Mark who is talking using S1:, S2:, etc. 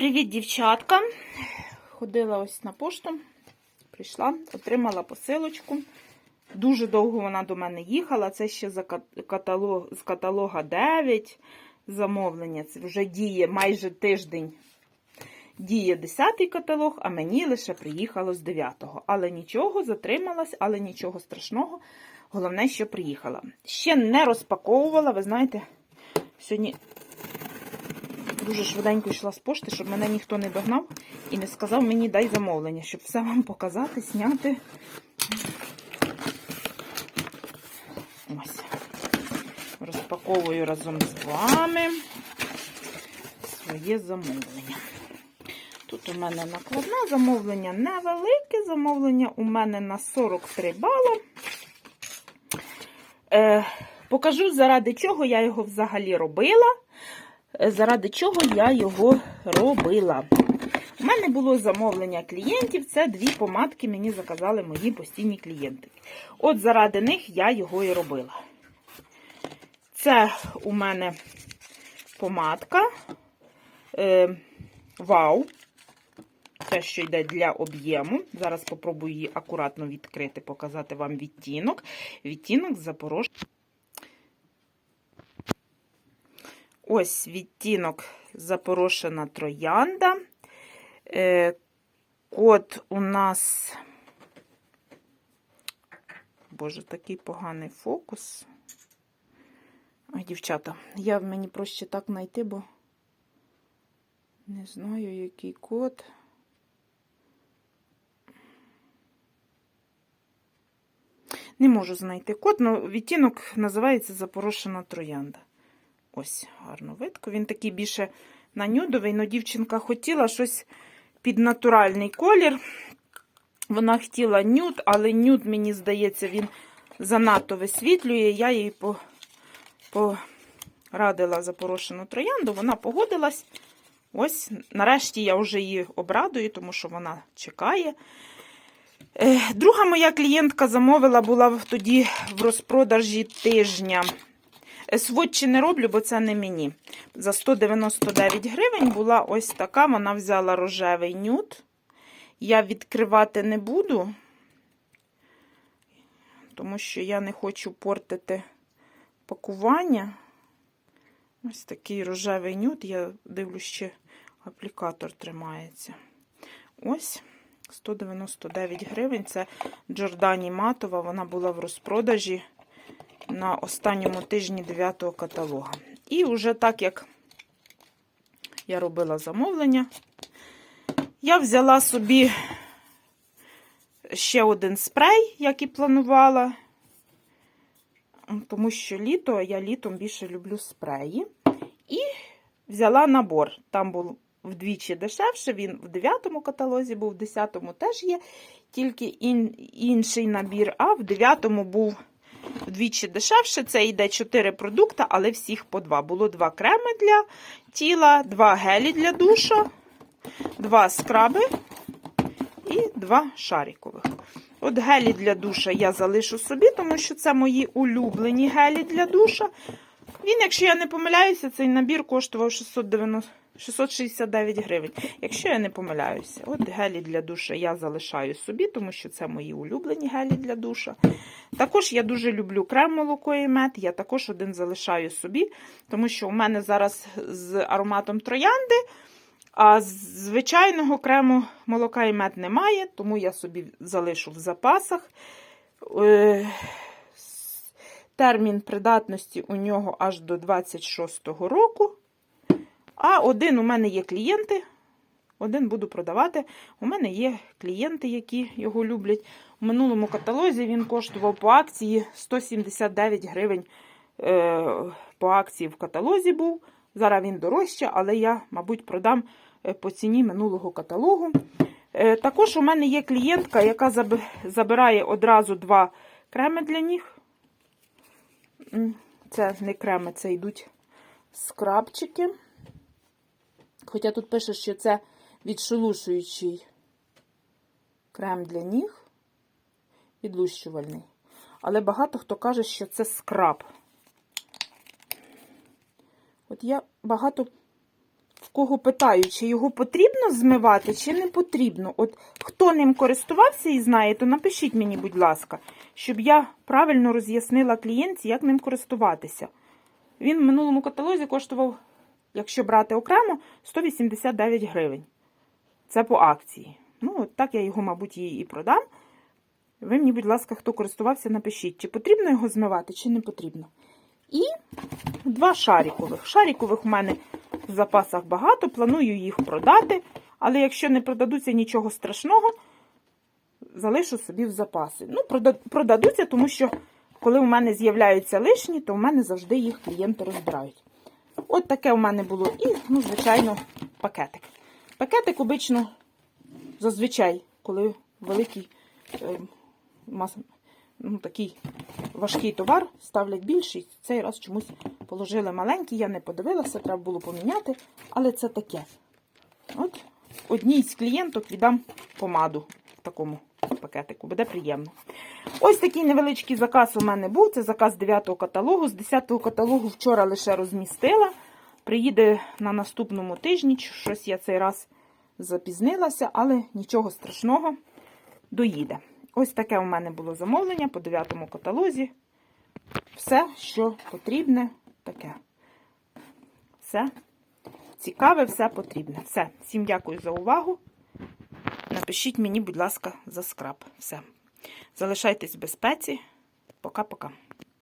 S1: Привіт, дівчатка. Ходила ось на пошту, прийшла, отримала посилочку. Дуже довго вона до мене їхала. Це ще за каталог, з каталога 9 замовлення. Це вже діє майже тиждень. Діє 10 каталог, а мені лише приїхало з 9-го. Але нічого, затрималась, але нічого страшного. Головне, що приїхала. Ще не розпаковувала, ви знаєте, сьогодні дуже швиденько йшла з пошти, щоб мене ніхто не догнав і не сказав мені дай замовлення, щоб все вам показати, зняти. Ось. Розпаковую разом з вами своє замовлення. Тут у мене накладне замовлення невелике, замовлення у мене на 43 бали. Е, покажу, заради чого я його взагалі робила. Заради чого я його робила. У мене було замовлення клієнтів. Це дві помадки мені заказали мої постійні клієнти. От заради них я його і робила. Це у мене помадка. Е, вау. Те, що йде для об'єму. Зараз спробую її акуратно відкрити, показати вам відтінок. Відтінок Запорож. Ось відтінок запорошена троянда. Е, код у нас. Боже, такий поганий фокус. Ой, дівчата, я мені проще так знайти, бо не знаю, який код. Не можу знайти код, але відтінок називається Запорошена троянда. Ось, гарно видко. Він такий більше на нюдовий, але дівчинка хотіла щось під натуральний колір. Вона хотіла нюд, але нюд, мені здається, він занадто висвітлює. Я їй по, порадила запорошену троянду, вона погодилась. Ось, нарешті я вже її обрадую, тому що вона чекає. Е, Друга моя клієнтка замовила була тоді в розпродажі тижня. Сводчі не роблю, бо це не мені. За 199 гривень була ось така. Вона взяла рожевий нюд. Я відкривати не буду, тому що я не хочу портити пакування. Ось такий рожевий нюд. Я дивлюсь, ще аплікатор тримається. Ось. 199 гривень. Це Джордані Матова. Вона була в розпродажі на останньому тижні 9 каталога. І вже так як я робила замовлення, я взяла собі ще один спрей, як і планувала. Тому що літо, я літом більше люблю спреї. І взяла набор. Там був вдвічі дешевше, він в 9 каталозі був, в 10 теж є тільки ін, інший набір, а в 9 був вдвічі дешевше. Це йде 4 продукти, але всіх по два. Було два креми для тіла, два гелі для душа, два скраби і два шарикових. От гелі для душа я залишу собі, тому що це мої улюблені гелі для душа. Він, якщо я не помиляюся, цей набір коштував 690, 669 гривень. Якщо я не помиляюся, от гелі для душа я залишаю собі, тому що це мої улюблені гелі для душа. Також я дуже люблю крем молоко і мед. Я також один залишаю собі, тому що у мене зараз з ароматом троянди, а звичайного крему молока і мед немає, тому я собі залишу в запасах. Е, Термін придатності у нього аж до 26-го року. А один у мене є клієнти. Один буду продавати. У мене є клієнти, які його люблять. У минулому каталозі він коштував по акції 179 гривень. Е, по акції в каталозі був. Зараз він дорожче, але я, мабуть, продам е, по ціні минулого каталогу. Е, також у мене є клієнтка, яка забирає одразу два креми для ніг. Це не креми, це йдуть скрабчики. Хоча тут пише, що це відшелушуючий крем для ніг, відлущувальний. Але багато хто каже, що це скраб. От я багато в кого питаю, чи його потрібно змивати, чи не потрібно. От хто ним користувався і знає, то напишіть мені, будь ласка, щоб я правильно роз'яснила клієнтці, як ним користуватися. Він в минулому каталозі коштував, якщо брати окремо, 189 гривень. Це по акції. Ну, от так я його, мабуть, їй і продам. Ви мені, будь ласка, хто користувався, напишіть, чи потрібно його змивати, чи не потрібно. І два шарікових. Шарікових у мене в запасах багато, планую їх продати, але якщо не продадуться нічого страшного, залишу собі в запаси. Ну, продадуться, тому що коли у мене з'являються лишні, то у мене завжди їх клієнти розбирають. От таке у мене було і, ну, звичайно, пакетик. Пакетик обично зазвичай, коли великий е, ну, такий важкий товар, ставлять більший. Цей раз чомусь положили маленький, я не подивилася, треба було поміняти, але це таке. От одній з клієнток віддам помаду в такому пакетику, буде приємно. Ось такий невеличкий заказ у мене був. Це заказ 9 каталогу. З 10 каталогу вчора лише розмістила. Приїде на наступному тижні. Щось я цей раз запізнилася, але нічого страшного доїде. Ось таке у мене було замовлення по 9 каталозі. Все, що потрібне, таке. Все цікаве, все потрібне. Все. Всім дякую за увагу. Напишіть мені, будь ласка, за скраб. Все. Залишайтесь в безпеці. Пока-пока.